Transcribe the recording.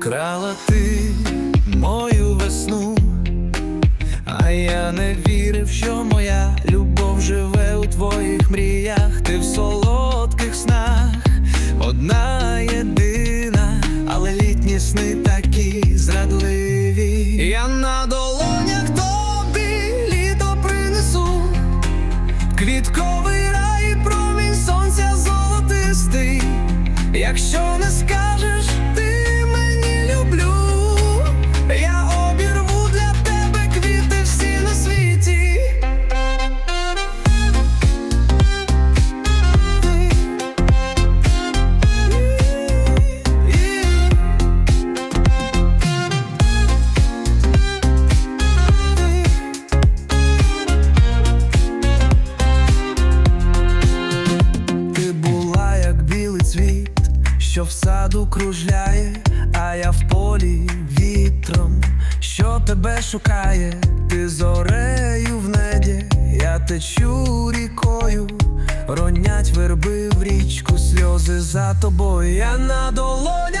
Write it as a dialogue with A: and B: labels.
A: вкрала ти мою весну, а я не вірив, що моя любов живе у твоїх мріях, ти в солодких снах, одна єдина, але літні сни такі зрадливі. Я на долонях тобі літо принесу, квітковий рай, промінь сонця золотистий. Якщо не скажеш, що в саду кружляє, а я в полі вітром, що тебе шукає, ти зорею в небі, я течу рікою, ронять верби в річку, сльози за тобою. Я на долонях